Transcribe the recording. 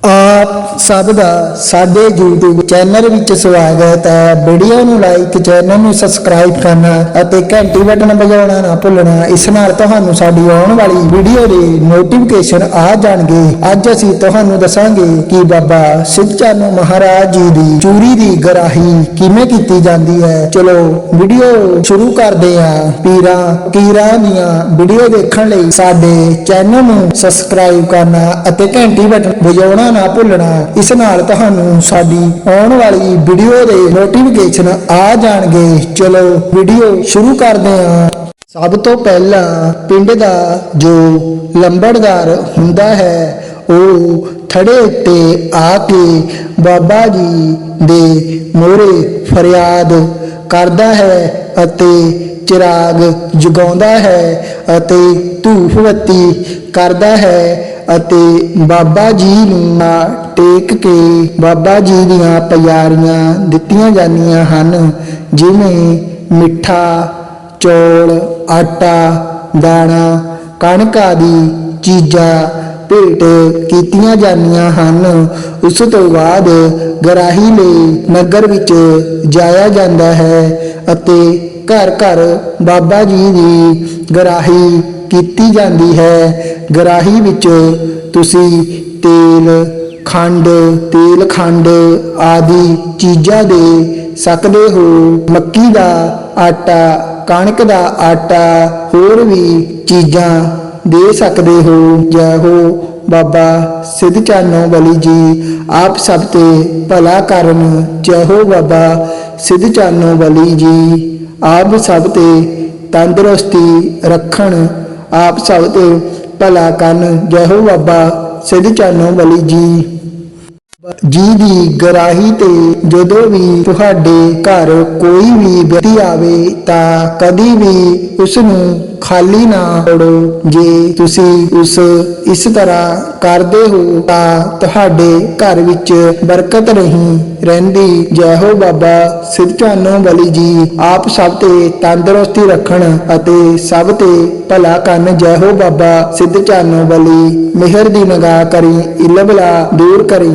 Uh ਆਪ ਸਭ ਦਾ ਸਾਡੇ YouTube ਚੈਨਲ ਵਿੱਚ ਸਵਾਗਤ ਹੈ। ਵੀਡੀਓ ਨੂੰ ਲਾਈਕ ਚੈਨਲ ਨੂੰ ਸਬਸਕ੍ਰਾਈਬ ਕਰਨਾ ਅਤੇ ਘੰਟੀ ਬਟਨ ਵਜਾਉਣਾ ਨਾ ਭੁੱਲਣਾ, ਇਸ ਨਾਲ ਤੁਹਾਨੂੰ ਸਾਡੀ ਆਉਣ ਵਾਲੀ ਵੀਡੀਓ ਦੇ ਨੋਟੀਫਿਕੇਸ਼ਨ ਆ ਜਾਣਗੇ। ਅੱਜ ਅਸੀਂ ਤੁਹਾਨੂੰ ਦੱਸਾਂਗੇ ਕਿ ਬਾਬਾ ਸਿੱਧ ਚਾਨੋ ਮਹਾਰਾਜ ਜੀ ਦੀ ਚੂਰੀ ਦੀ ਗਰਾਹੀ ਕਿਵੇਂ ਕੀਤੀ ਜਾਂਦੀ ਹੈ। ਚਲੋ ਵੀਡੀਓ ਸ਼ੁਰੂ ਕਰਦੇ ਹਾਂ। ਪੀਰਾਂ, ਕੀਰਾਂ ਦੀਆਂ ਵੀਡੀਓ ਦੇਖਣ ਲਈ ਸਾਡੇ ਚੈਨਲ ਨੂੰ ਸਬਸਕ੍ਰਾਈਬ ਕਰਨਾ ਅਤੇ ਘੰਟੀ ਬਟਨ ਵਜਾਉਣਾ ਨਾ ਭੁੱਲਣਾ। ਇਸ ਨਾਲ ਤੁਹਾਨੂੰ ਸਾਡੀ ਆਉਣ ਵਾਲੀ ਵੀਡੀਓ ਦੇ ਨੋਟੀਫਿਕੇਸ਼ਨ ਆ ਜਾਣਗੇ। ਚਲੋ ਵੀਡੀਓ ਸ਼ੁਰੂ ਕਰਦੇ ਹਾਂ। ਸਭ ਤੋਂ ਪਹਿਲਾਂ ਪਿੰਡ ਦਾ ਜੋ ਲੰਬੜਦਾਰ ਹੁੰਦਾ ਹੈ, ਉਹ ਥੜੇ ਉੱਤੇ ਆ ਕੇ ਬਾਬਾ ਜੀ ਦੇ ਮੋਹਰੇ ਫਰਿਆਦ ਕਰਦਾ ਹੈ ਅਤੇ ਚਿਰਾਗ ਜਗਾਉਂਦਾ ਹੈ ਅਤੇ ਧੂਫ ਬੱਤੀ ਕਰਦਾ ਹੈ। ਅਤੇ ਬਾਬਾ ਜੀ ਨੂੰ ਨਾ ਟੇਕ ਕੇ ਬਾਬਾ ਜੀ ਦੀਆਂ ਪਿਆਰੀਆਂ ਦਿੱਤੀਆਂ ਜਾਂਦੀਆਂ ਹਨ, ਜਿਵੇਂ ਮਿੱਠਾ, ਚੌਲ, ਆਟਾ, ਦਾਣਾ, ਕਣਕ ਆਦਿ ਚੀਜ਼ਾਂ ਭੇਟ ਕੀਤੀਆਂ ਜਾਂਦੀਆਂ ਹਨ। ਉਸ ਤੋਂ ਬਾਅਦ ਗਰਾਹੀ ਲਈ ਨਗਰ ਵਿੱਚ ਜਾਇਆ ਜਾਂਦਾ ਹੈ ਅਤੇ ਘਰ ਘਰ ਬਾਬਾ ਜੀ ਦੀ ਗਰਾਹੀ ਕੀਤੀ ਜਾਂਦੀ ਹੈ। ਗਰਾਹੀ ਵਿੱਚ ਤੁਸੀਂ ਤੇਲ, ਖੰਡ ਤੇਲ ਖੰਡ ਆਦਿ ਚੀਜ਼ਾਂ ਦੇ ਸਕਦੇ ਹੋ। ਮੱਕੀ ਦਾ ਆਟਾ, ਕਣਕ ਦਾ ਆਟਾ, ਹੋਰ ਵੀ ਚੀਜ਼ਾਂ ਦੇ ਸਕਦੇ ਹੋ। ਜੈ ਹੋ ਬਾਬਾ ਸਿੱਧ ਚਾਨੋ ਬਲੀ ਜੀ, ਆਪ ਸਭ ਤੇ ਭਲਾ ਕਰਨ। ਜੈ ਹੋ ਬਾਬਾ ਸਿੱਧ ਚਾਨੋ ਬਲੀ ਜੀ, ਆਪ ਸਭ ਤੇ ਤੰਦਰੁਸਤੀ ਰੱਖਣ। ਆਪ ਸਭ ਤੇ ਭਲਾ ਕਰਨ ਜੈ ਬਾਬਾ ਸਿੱਧ ਚਾਨੋ ਬਲੀ ਜੀ। ਜੀ ਦੀ ਗਰਾਹੀ ਤੇ ਜਦੋਂ ਵੀ ਤੁਹਾਡੇ ਘਰ ਕੋਈ ਵੀ ਵਿਅਕਤੀ ਆਵੇ ਤਾਂ ਕਦੀ ਵੀ ਉਸ ਨੂੰ ਖਾਲੀ ਨਾ ਛੋੜੋ ਜੇ ਤੁਸੀਂ ਉਸ ਇਸ ਤਰ੍ਹਾਂ ਕਰਦੇ ਹੋ ਤਾਂ ਤੁਹਾਡੇ ਘਰ ਵਿੱਚ ਬਰਕਤ ਨਹੀਂ ਰਹਿੰਦੀ। ਜੈ ਹੋ ਬਾਬਾ ਸਿੱਧ ਚਾਨੋ ਬਲੀ ਜੀ ਆਪ ਸਭ ਤੇ ਤੰਦਰੁਸਤੀ ਰੱਖਣ ਅਤੇ ਸਭ ਤੇ ਭਲਾ ਕਰਨ। ਜੈ ਹੋ ਬਾਬਾ ਸਿੱਧ ਚਾਨੋ ਬਲੀ ਮਿਹਰ ਦੀ ਨਿਗਾਹ ਕਰੀ ਇਲਬਲਾ ਦੂਰ ਕਰੀ।